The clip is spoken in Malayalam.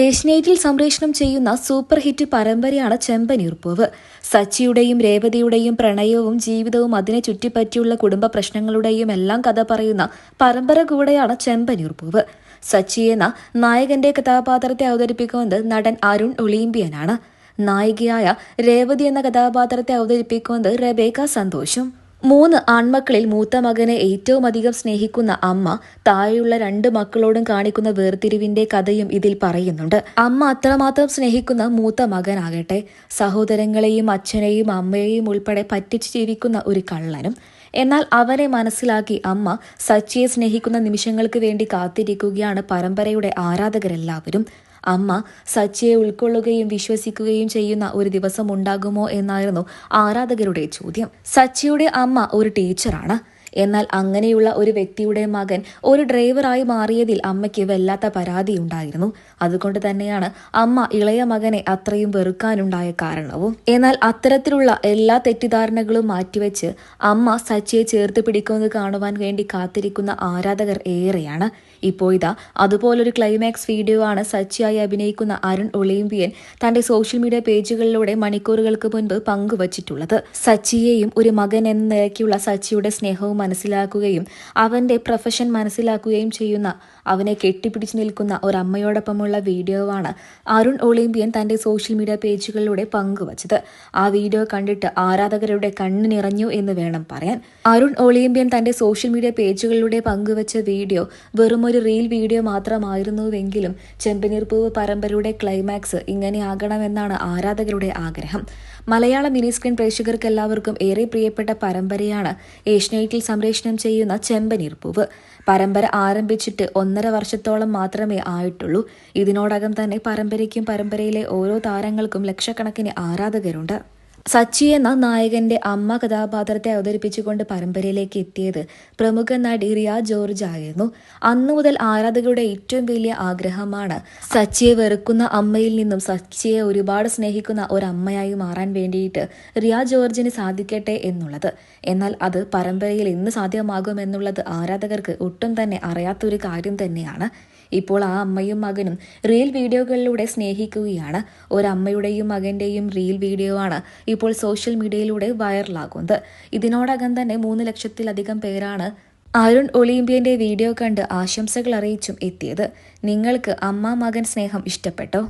ഏഷ്യനേറ്റിൽ സംപ്രേഷണം ചെയ്യുന്ന സൂപ്പർ ഹിറ്റ് പരമ്പരയാണ് ചെമ്പനീർപ്പൂവ് സച്ചിയുടെയും രേവതിയുടെയും പ്രണയവും ജീവിതവും അതിനെ ചുറ്റിപ്പറ്റിയുള്ള കുടുംബ പ്രശ്നങ്ങളുടെയും എല്ലാം കഥ പറയുന്ന പരമ്പര കൂടെയാണ് ചെമ്പനീർപ്പൂവ് സച്ചി എന്ന നായകന്റെ കഥാപാത്രത്തെ അവതരിപ്പിക്കുന്നത് നടൻ അരുൺ ഒളിമ്പിയനാണ്. നായികയായ രേവതി എന്ന കഥാപാത്രത്തെ അവതരിപ്പിക്കുന്നത് റെബേക്ക സന്തോഷും. മൂന്ന് ആൺമക്കളിൽ മൂത്ത മകനെ ഏറ്റവും അധികം സ്നേഹിക്കുന്ന അമ്മ താഴെയുള്ള രണ്ട് മക്കളോടും കാണിക്കുന്ന വേർതിരിവിന്റെ കഥയും ഇതിൽ പറയുന്നുണ്ട്. അമ്മ അത്രമാത്രം സ്നേഹിക്കുന്ന മൂത്ത മകനാകട്ടെ സഹോദരങ്ങളെയും അച്ഛനെയും അമ്മയെയും ഉൾപ്പെടെ പറ്റിച്ചു ജീവിക്കുന്ന ഒരു കള്ളനും. എന്നാൽ അവരെ മനസ്സിലാക്കി അമ്മ സച്ചിയെ സ്നേഹിക്കുന്ന നിമിഷങ്ങൾക്ക് വേണ്ടി കാത്തിരിക്കുകയാണ് പരമ്പരയുടെ ആരാധകരെല്ലാവരും. അമ്മ സച്ചിയെ ഉൾക്കൊള്ളുകയും വിശ്വസിക്കുകയും ചെയ്യുന്ന ഒരു ദിവസം ഉണ്ടാകുമോ എന്നായിരുന്നു ആരാധകരുടെ ചോദ്യം. സച്ചിയുടെ അമ്മ ഒരു ടീച്ചറാണ്. എന്നാൽ അങ്ങനെയുള്ള ഒരു വ്യക്തിയുടെ മകൻ ഒരു ഡ്രൈവറായി മാറിയതിൽ അമ്മയ്ക്ക് വല്ലാത്ത പരാതി ഉണ്ടായിരുന്നു. അതുകൊണ്ട് തന്നെയാണ് അമ്മ ഇളയ മകനെ അത്രയും വെറുക്കാനുണ്ടായ കാരണവും. എന്നാൽ അത്തരത്തിലുള്ള എല്ലാ തെറ്റിദ്ധാരണകളും മാറ്റിവെച്ച് അമ്മ സച്ചിയെ ചേർത്ത് പിടിക്കുന്നത് കാണുവാൻ വേണ്ടി കാത്തിരിക്കുന്ന ആരാധകർ ഏറെയാണ്. ഇപ്പോൾ ഇതാ അതുപോലൊരു ക്ലൈമാക്സ് വീഡിയോ ആണ് സച്ചിയായി അഭിനയിക്കുന്ന അരുൺ ഒളിമ്പിയൻ തന്റെ സോഷ്യൽ മീഡിയ പേജുകളിലൂടെ മണിക്കൂറുകൾക്ക് മുൻപ് പങ്കുവച്ചിട്ടുള്ളത്. സച്ചിയെയും ഒരു മകൻ എന്ന നിലയ്ക്കുള്ള സച്ചിയുടെ സ്നേഹവും മനസ്സിലാക്കുകയും അവന്റെ പ്രൊഫഷൻ മനസ്സിലാക്കുകയും ചെയ്യുന്ന അവനെ കെട്ടിപ്പിടിച്ച് നിൽക്കുന്ന ഒരമ്മയോടൊപ്പമുള്ള വീഡിയോവാണ് അരുൺ ഒളിമ്പ്യൻ തന്റെ സോഷ്യൽ മീഡിയ പേജുകളിലൂടെ പങ്കുവച്ചത്. ആ വീഡിയോ കണ്ടിട്ട് ആരാധകരുടെ കണ്ണു നിറഞ്ഞു എന്ന് വേണം പറയാൻ. അരുൺ ഒളിമ്പ്യൻ തന്റെ സോഷ്യൽ മീഡിയ പേജുകളിലൂടെ പങ്കുവച്ച വീഡിയോ വെറുമൊരു റീൽ വീഡിയോ മാത്രമായിരുന്നുവെങ്കിലും ചെമ്പനീർപ്പൂവ് പരമ്പരയുടെ ക്ലൈമാക്സ് ഇങ്ങനെ ആകണമെന്നാണ് ആരാധകരുടെ ആഗ്രഹം. മലയാള മിനി സ്ക്രീൻ പ്രേക്ഷകർക്ക് എല്ലാവർക്കും ഏറെ പ്രിയപ്പെട്ട പരമ്പരയാണ് ഏഷ്യനൈറ്റിൽ സംപ്രേഷണം ചെയ്യുന്ന ചെമ്പനീർപ്പൂവ് പരമ്പര ആരംഭിച്ചിട്ട് ഒന്നര വർഷത്തോളം മാത്രമേ ആയിട്ടുള്ളൂ. ഇതിനോടകം തന്നെ പരമ്പരയ്ക്കും പരമ്പരയിലെ ഓരോ താരങ്ങൾക്കും ലക്ഷക്കണക്കിന് ആരാധകരുണ്ട്. സച്ചി എന്ന നായകന്റെ അമ്മ കഥാപാത്രത്തെ അവതരിപ്പിച്ചുകൊണ്ട് പരമ്പരയിലേക്ക് എത്തിയത് പ്രമുഖ നടി റിയ ജോർജ് ആയിരുന്നു. അന്നു മുതൽ ആരാധകരുടെ ഏറ്റവും വലിയ ആഗ്രഹമാണ് സച്ചിയെ വെറുക്കുന്ന അമ്മയിൽ നിന്നും സച്ചിയെ ഒരുപാട് സ്നേഹിക്കുന്ന ഒരമ്മയായി മാറാൻ വേണ്ടിയിട്ട് റിയ ജോർജിന് സാധിക്കട്ടെ എന്നുള്ളത്. എന്നാൽ അത് പരമ്പരയിൽ എന്ന് സാധ്യമാകുമെന്നുള്ളത് ആരാധകർക്ക് ഒട്ടും തന്നെ അറിയാത്തൊരു കാര്യം തന്നെയാണ്. ഇപ്പോൾ ആ അമ്മയും മകനും റീൽ വീഡിയോകളിലൂടെ സ്നേഹിക്കുകയാണ്. ഒരമ്മയുടെയും മകന്റെയും റീൽ വീഡിയോ ആണ് ഇപ്പോൾ സോഷ്യൽ മീഡിയയിലൂടെ വൈറലാകുന്നത് ഇതിനോടകം തന്നെ മൂന്ന് ലക്ഷത്തിലധികം പേരാണ് അരുൺ ഒളിമ്പ്യന്റെ വീഡിയോ കണ്ട് ആശംസകൾ അറിയിച്ചും എത്തിയത്. നിങ്ങൾക്ക് അമ്മ മകൻ സ്നേഹം ഇഷ്ടപ്പെട്ടോ?